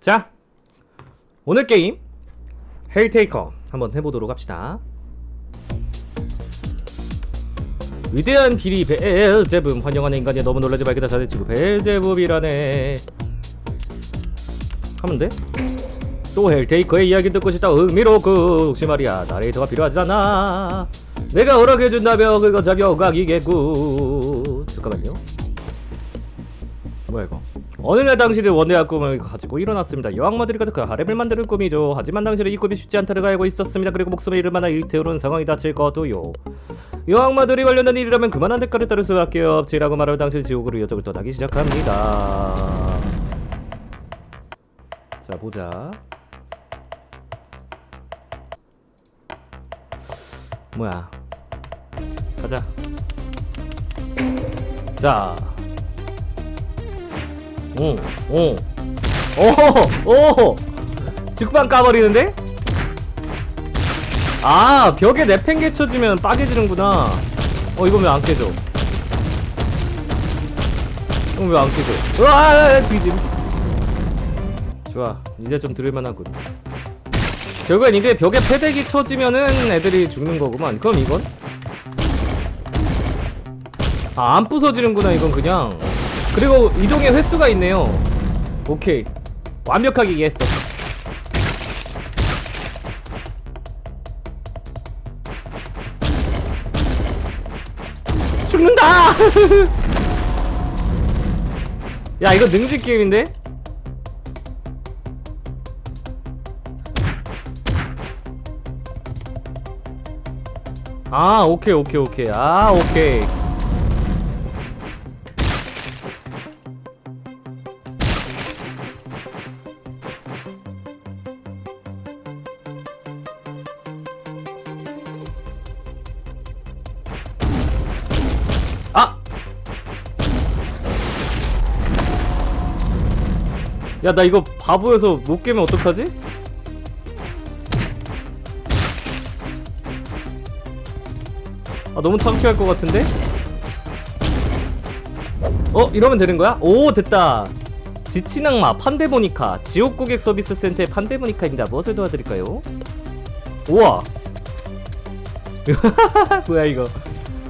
자, 오늘 게임 헬테이커 한번 해보도록 합시다. 위대한 비리 벨제붐 환영하는 인간이 너무 놀라지 말기다. 잘해치고 벨제붐이라네. 하면 돼? 또 헬테이커의 이야기 듣고 싶다. 흥미롭고 혹시 말이야. 나레이터가 필요하지 않아. 내가 허락해준다면 그건 자명각이겠고 잠깐만요. 뭐야 이거 어느 날 당신은 원대한 꿈을 가지고 일어났습니다. 여왕마들이 가득한 하렘을 만드는 꿈이죠. 하지만 당신은 이 꿈이 쉽지 않다는 걸 알고 있었습니다. 그리고 목숨을 잃을 만한 일태우는 상황이 닥칠 것도요. 여왕마들이 관련된 일이라면 그만한 대가를 따를 수밖에 없지라고 말하며 당신 지옥으로 여정을 떠나기 시작합니다. 자 보자. 뭐야? 가자. 자 오, 오, 오, 오, 직방 까버리는데? 아, 벽에 내팽개 쳐지면 빠개지는구나. 어, 이건 왜 안 깨져? 이건 왜 안 깨져? 으아, 뒤짐. 좋아, 이제 좀 들을만하군. 결국엔 이게 벽에 패대기 쳐지면은 애들이 죽는 거구만. 그럼 이건? 아, 안 부서지는구나, 이건 그냥. 그리고 이동의 횟수가 있네요. 오케이. 완벽하게 이해했어. 죽는다! 야, 이거 능지 게임인데? 아, 오케이, 오케이, 오케이. 아, 오케이. 야, 나 이거 바보여서 못 깨면 어떡하지? 아, 너무 창피할 것 같은데? 어, 이러면 되는 거야? 오, 됐다. 지친 악마 판데모니카 지옥 고객 서비스 센터의 판데모니카입니다. 무엇을 도와드릴까요? 우와. 뭐야 이거?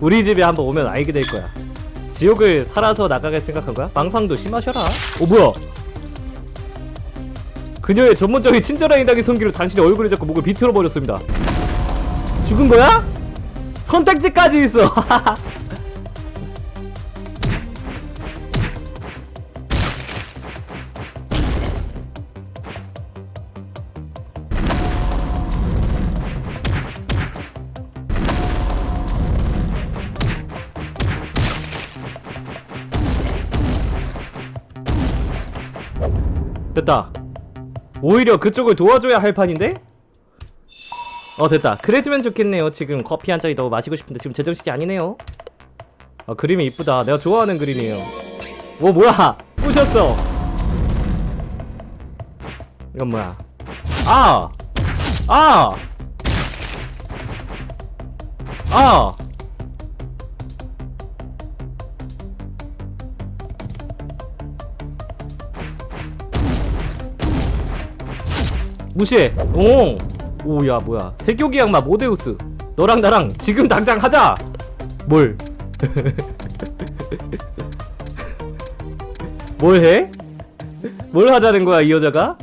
우리 집에 한번 오면 알게 될 거야. 지옥을 살아서 나가게 생각한 거야? 망상도 심하셔라. 오 뭐야? 그녀의 전문적인 친절한 인당의 손기로 당신의 얼굴을 잡고 목을 비틀어 버렸습니다. 죽은 거야? 선택지까지 있어. 됐다. 오히려 그쪽을 도와줘야 할 판인데? 어 됐다. 그래주면 좋겠네요. 지금 커피 한 잔이 더 마시고 싶은데 지금 제정신이 아니네요. 아 그림이 이쁘다. 내가 좋아하는 그림이에요. 오 뭐야? 부셨어. 이건 뭐야? 아! 아! 아! 무시해. 오. 오야 뭐야. 세교기 악마 모데우스. 너랑 나랑 지금 당장 하자. 뭘? 뭘 해? 뭘 하자는 거야 이 여자가?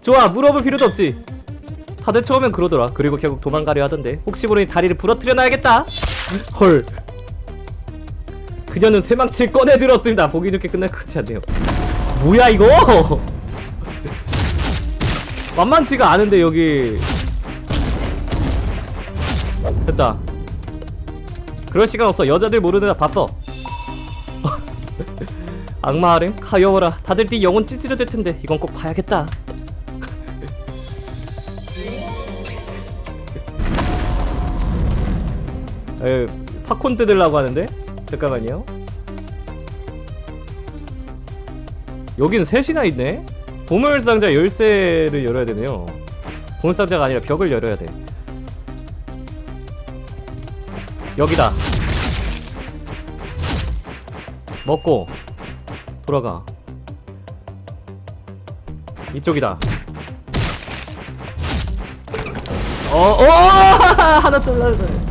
좋아 물어볼 필요도 없지. 다들 처음엔 그러더라. 그리고 결국 도망가려 하던데. 혹시 모르니 다리를 부러뜨려 놔야겠다. 헐. 그녀는 쇠망치를 꺼내 들었습니다. 보기 좋게 끝날 것 같지 않네요. 뭐야 이거? 만만치가 않은데 여기. 됐다. 그럴 시간 없어. 여자들 모르느라 바빠. 악마 harem 가여워라. 다들 네 영혼 찌찌려 될 텐데 이건 꼭 봐야겠다. 에 팝콘 뜯으려고 하는데? 잠깐만요. 여긴 셋이나 있네 보물상자 열쇠를 열어야 되네요. 보물상자가 아니라 벽을 열어야 돼. 여기다. 먹고 돌아가. 이쪽이다 어, 어, 하나 떨어져.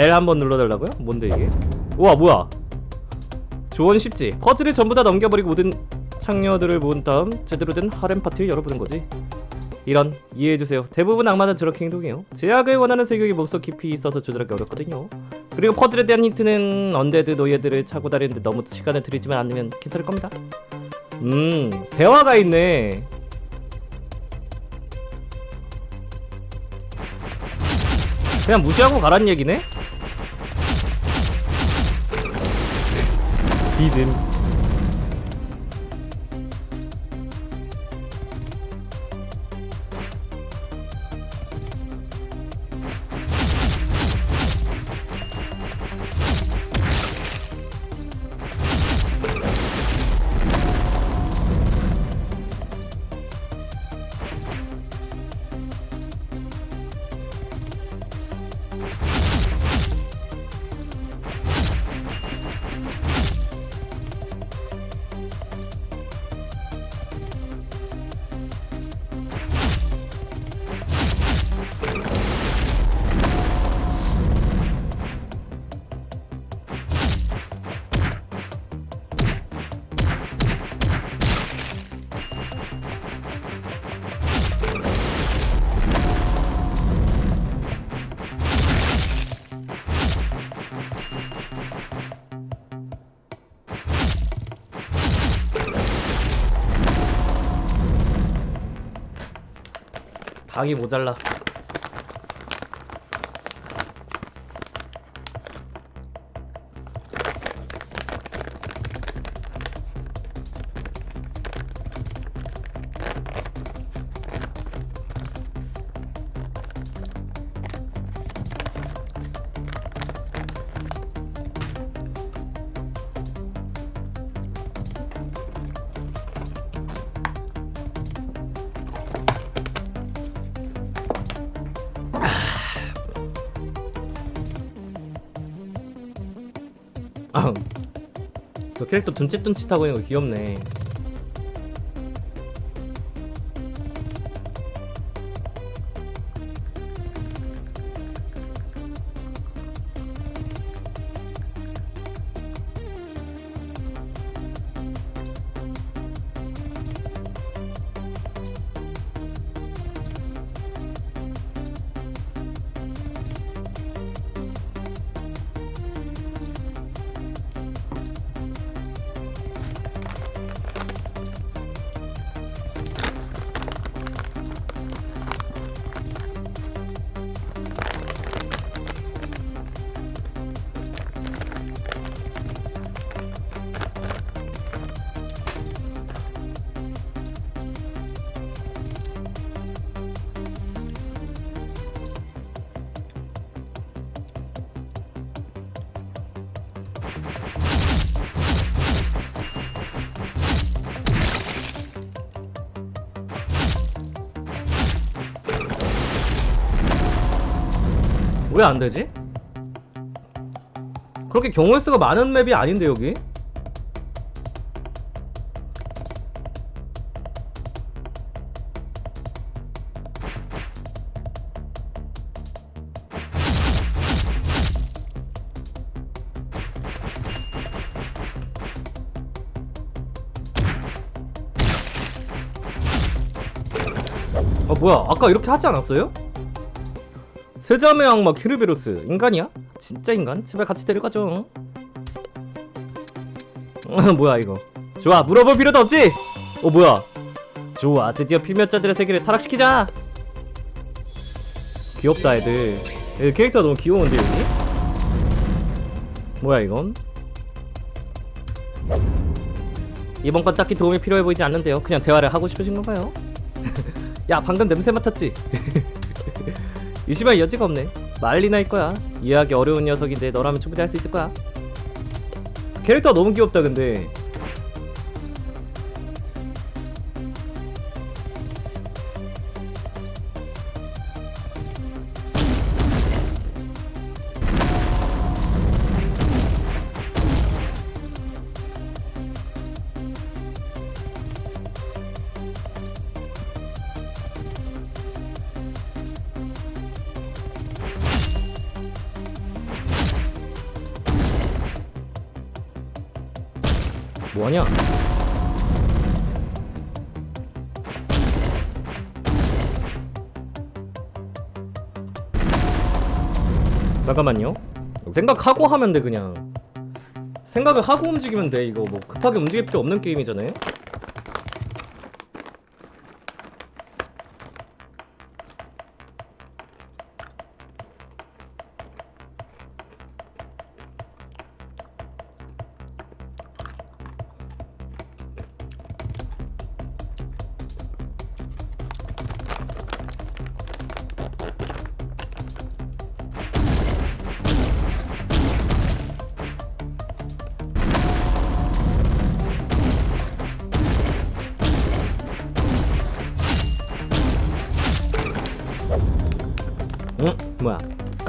L 한번 눌러달라고요? 뭔데 이게? 우와 뭐야? 조언 쉽지. 퍼즐을 전부 다 넘겨버리고 모든 창녀들을 모은 다음 제대로 된 하렘 파티를 열어보는 거지. 이런 이해해주세요. 대부분 악마는 저렇게 행동해요. 제약을 원하는 세력이 몸속 깊이 있어서 조절하기 어렵거든요. 그리고 퍼즐에 대한 힌트는 언데드 노예들을 차고 다니는데 너무 시간을 들이지만 않으면 괜찮을 겁니다. 음 대화가 있네. 그냥 무시하고 가란 얘기네? 디 즘 당이 모자라 아, 저 캐릭터 둔칫둔칫하고 있는 거 귀엽네 왜 안 되지? 그렇게 경우의 수가 많은 맵이 아닌데 여기? 어 뭐야 아까 이렇게 하지 않았어요? 세자매 악마 키르베로스 인간이야? 진짜 인간? 제발 같이 데려가죠 어, 뭐야 이거 좋아 물어볼 필요도 없지? 어 뭐야 좋아 드디어 필멸자들의 세계를 타락시키자 귀엽다 애들 애들 캐릭터 너무 귀여운데 여기? 뭐야 이건? 이번 건 딱히 도움이 필요해 보이지 않는데요 그냥 대화를 하고 싶으신 건가요? 야 방금 냄새 맡았지? 의심할 여지가 없네. 말리나일 거야. 이해하기 어려운 녀석인데 너라면 충분히 할 수 있을 거야. 캐릭터 너무 귀엽다 근데 뭐하냐? 잠깐만요. 생각하고 하면 돼 그냥. 생각을 하고 움직이면 돼 이거. 뭐 급하게 움직일 필요 없는 게임이잖아요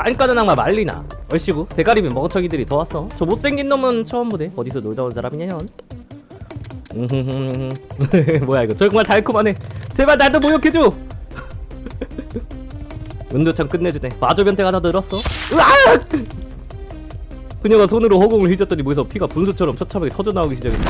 깐깐한 악마 말리나. 얼씨구 대가리비 멍청이들이 더 왔어. 저 못생긴 놈은 처음 보네 어디서 놀다 온 사람이냐 현? 음흠흠흠. 뭐야 이거. 정말 달콤하네. 제발 나도 모욕해줘! 은두참 끝내주네. 마조 변태가 하나 늘었어. 으악! 그녀가 손으로 허공을 휘젓더니 목에서 피가 분수처럼 처참하게 터져나오기 시작했어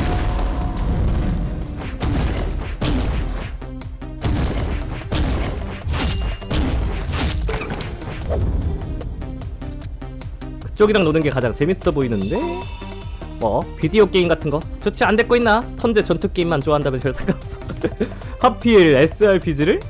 그쪽이랑 노는 게 가장 재밌어 보이는데? 뭐 비디오 게임 같은 거 좋지 안 됐고 있나? 턴제 전투 게임만 좋아한다면 별 상관없어 하필 SRPG를?